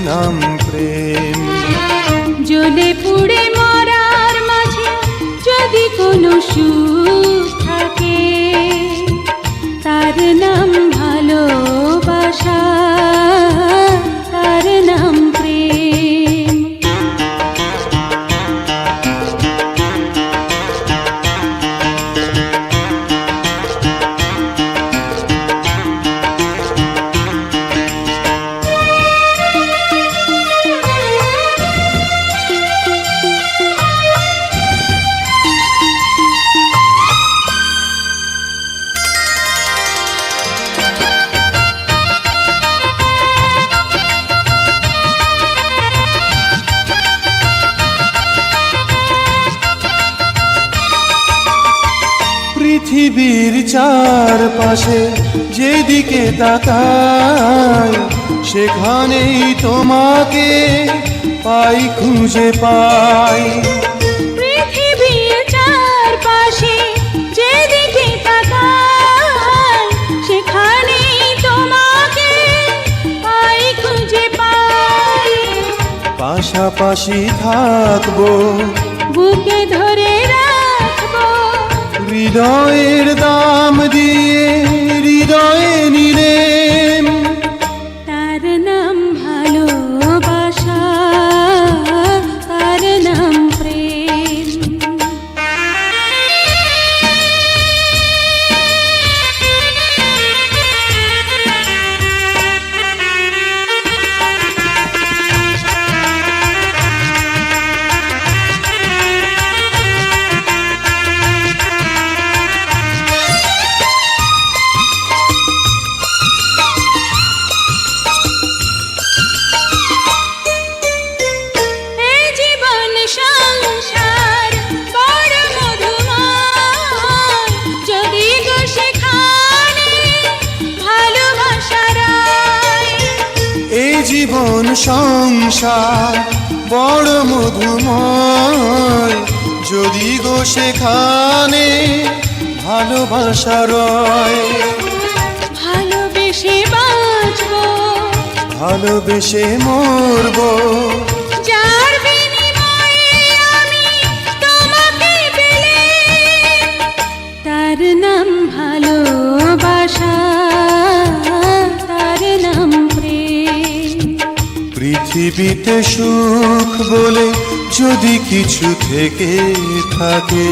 নাম পৃথিবীর চারপাশে যেদিকে তাকাই সেখানেই তোমাকে পাই খুঁজে পাই। পৃথিবীর চারপাশে যেদিকে তাকাই সেখানেই তোমাকে পাই খুঁজে পাই। পাশাপাশি থাকব। বুকে ধরে হৃদয়ের দাম দিয়ে হৃদয়ে নিলেম সেখানে ভালোবাসা রয়। ভালোবেসে বাঁচবো। ভালোবেসে মরবো। যার বিনিময়ে আমি তোমাকে পেলে তার নাম ভালোবাসা তার নাম প্রেম। পৃথিবীতে সুখ বলে যদি কিছু থেকে থাকে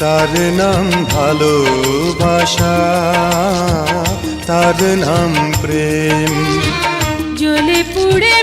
তার নাম ভালোবাসা তার নাম প্রেম। জলে পুড়ে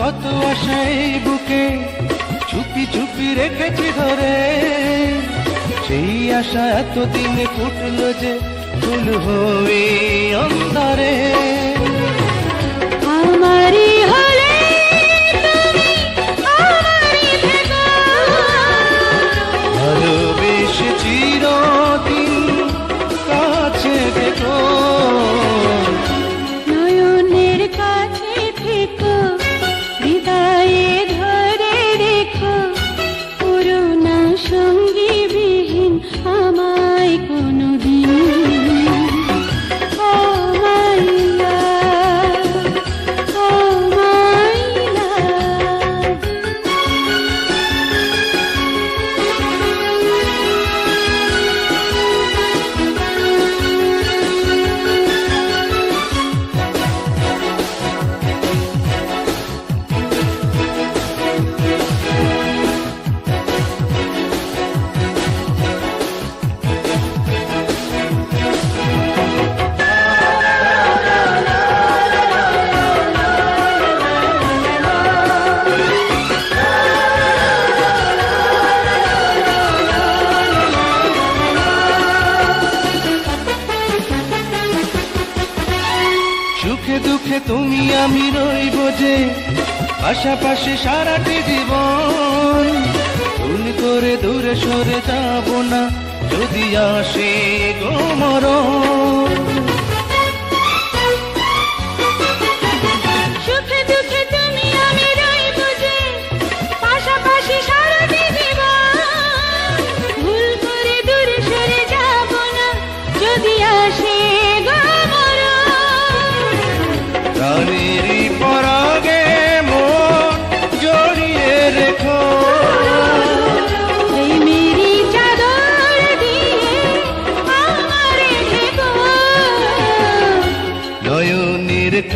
কত আশাই বুকে চুপি চুপি রেখেছি ধরে। সেই আশা এতদিনে ফুটল যে ফুল হয়ে অন্ধরে আমি রইব যে আশাপাশে সারাটি জীবন। ভুল করে দূরে সরে যাব না, যদি আসে গোমরণ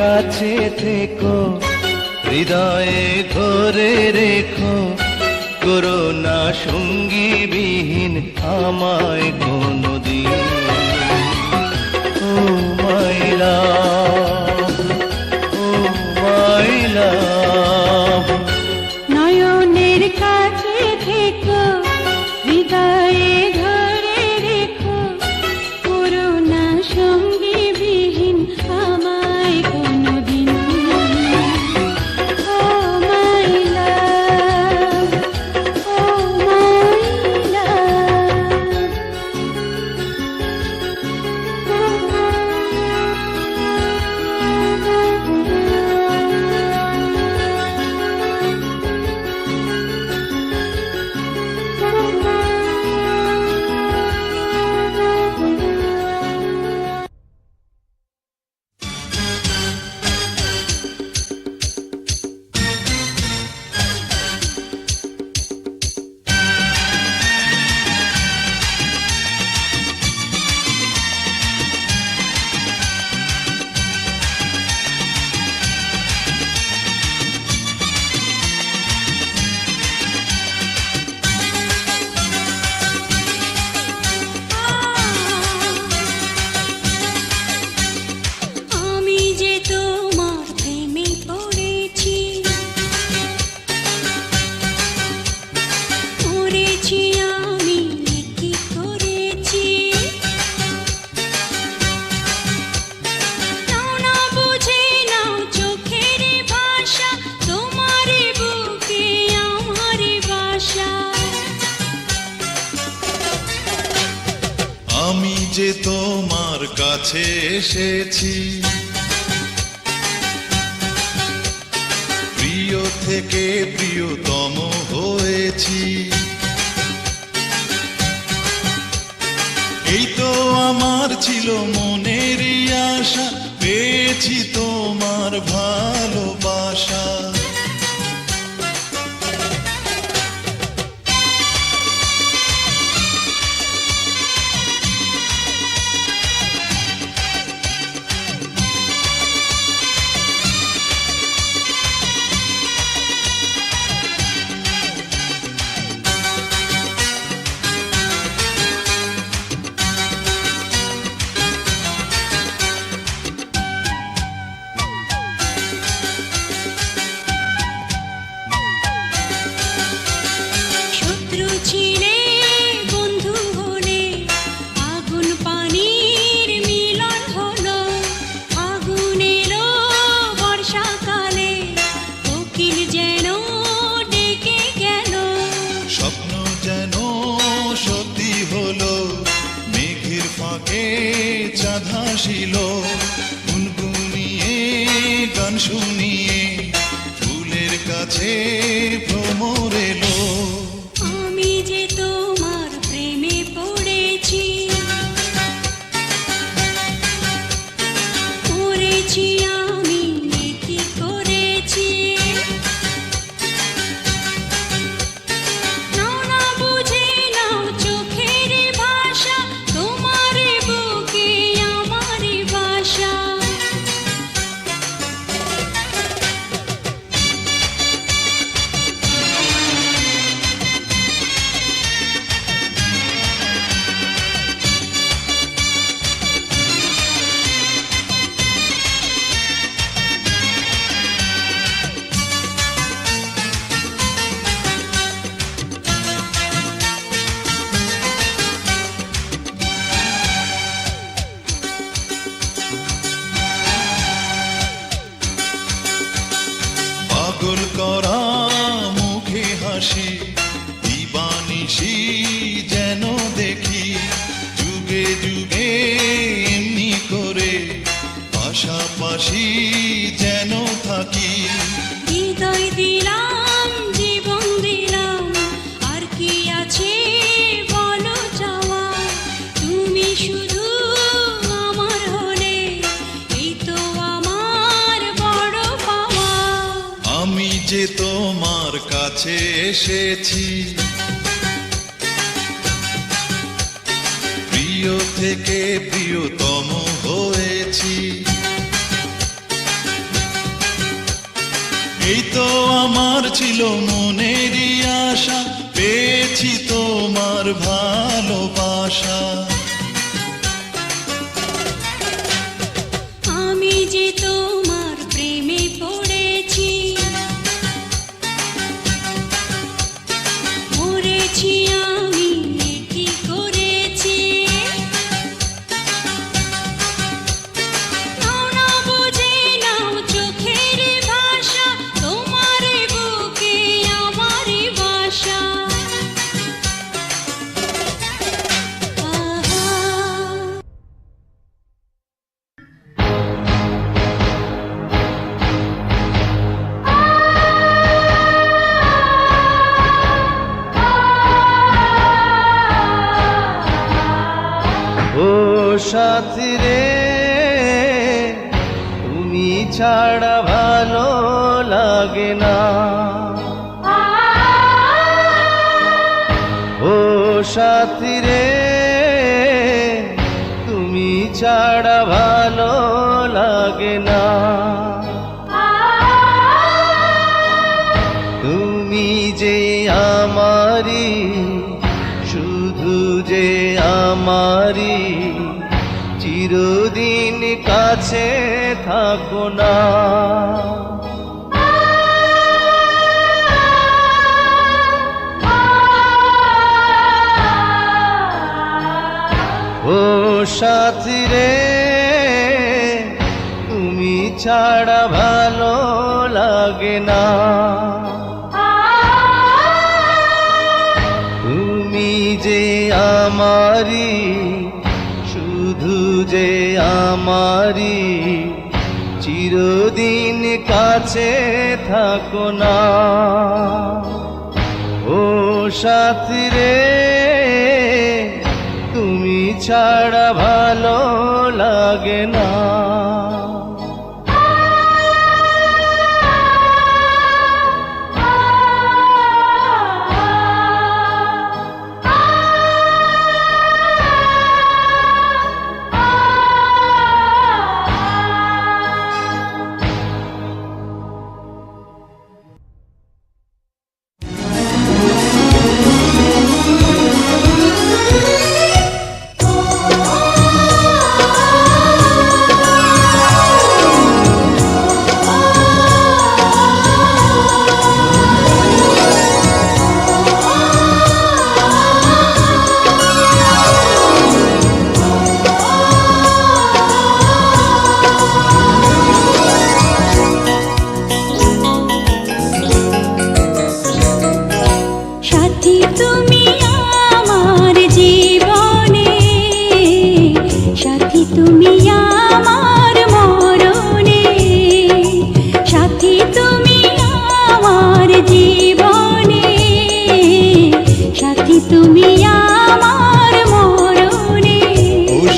কাছে থেকো হৃদয়ে ধরে রেখো। করোনা সঙ্গী বিহীন আমায় কোনদিন ও মাইলা acredita. she এসেছি। প্রিয় থেকে প্রিয়তম হয়েছি। এই তো আমার ছিল মনেরই আশা পেয়েছি তোমার ভালোবাসা সাথী রে, তুমি ছাড়া ভালো লাগে না। ও সাথী রে, তুমি ছাড়া ভালো লাগে না। কাছে থাকো না। ও সাথী রে তুমি ছাড়া ভালো লাগে না। কাছে থাকো না। ও সাথী রে তুমি ছাড়া ভালো লাগে না।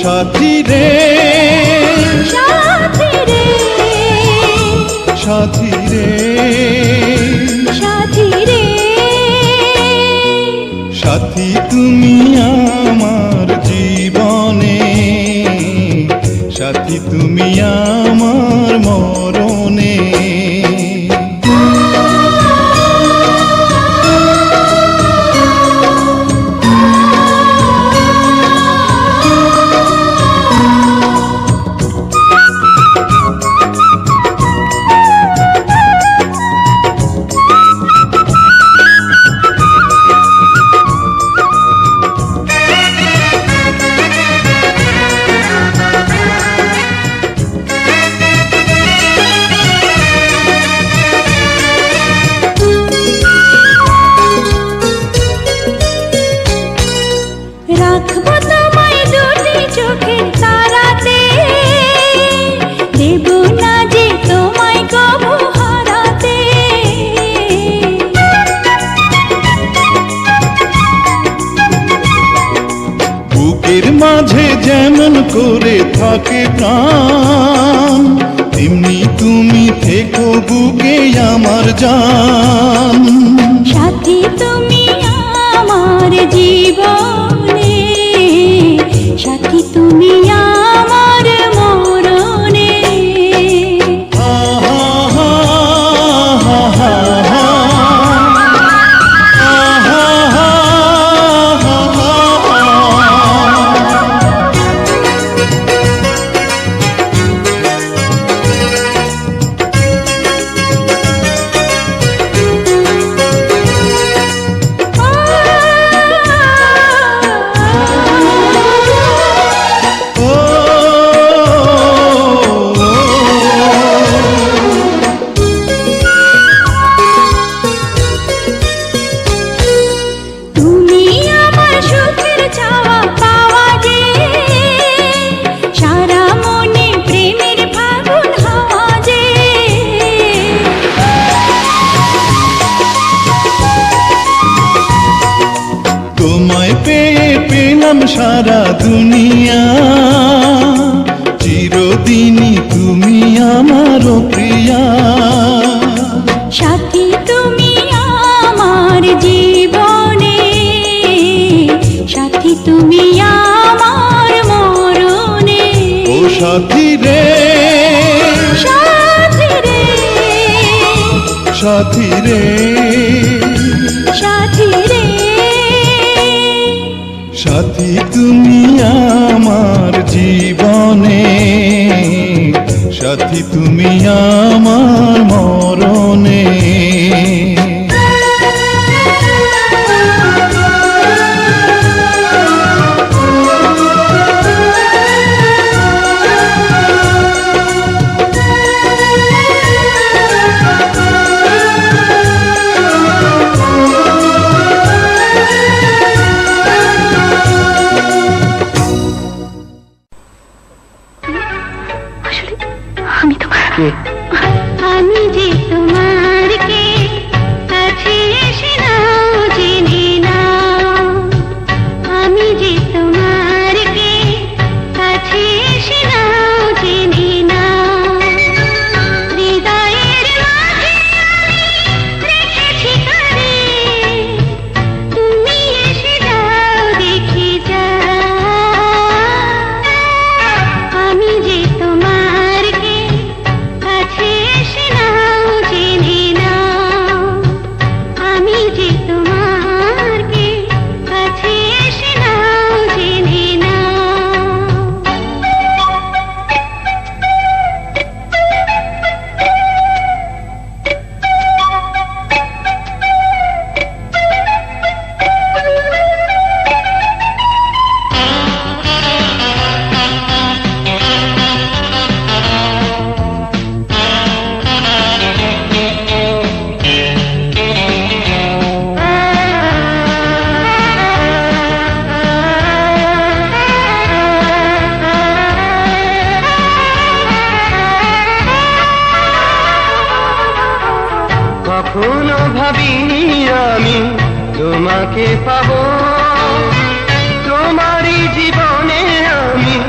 সাথী রে। সাথী রে। সাথী রে। সাথী রে। সাথী তুমি আমার জীবনে। সাথী তুমি আমার ধরে থাকে প্রাণ। তেমনি তুমি থেকো বুকে আমার জান। সাথী তুমি আমার জীবন। সাথী রে। সাথী রে। সাথী তুমি আমার জীবনে। সাথী তুমি আমার ভাবিনি আমি তোমাকে পাব। তোমারই জীবনে আমি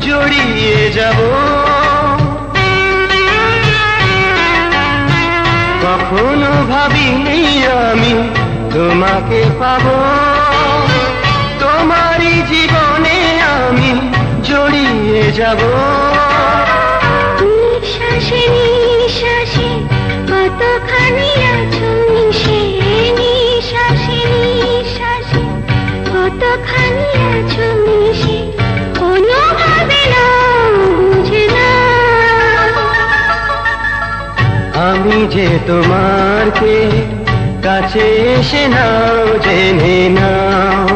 জড়িয়ে যাব। কখনো ভাবিনি আমি তোমাকে পাব। তোমারই জীবনে আমি জড়িয়ে যাব। নিঃশ্বাসে কতখানি আমি যে তোমার কে কাছে এসে নাও, জেনে নাও।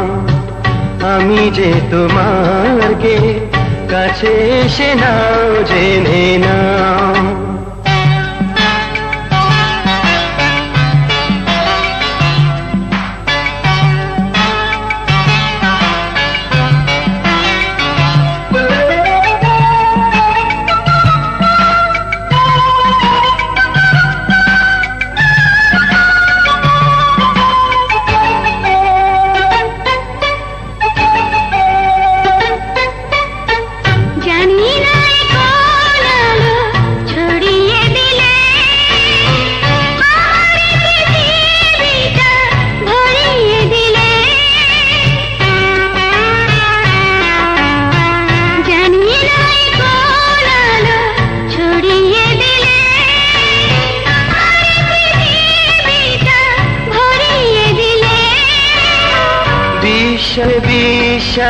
আমি যে তোমার কে কাছে এসে নাও, জেনে নাও।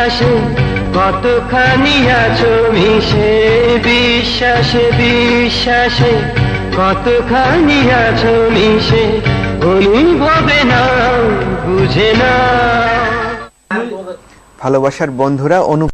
বিশ্বাসে, কতখানি আছো মিশে? বিশ্বাসে বিশ্বাসে, কতখানি আছো মিশে? অনুভবে না বুঝে না ভালোবাসার বন্ধুরা অনু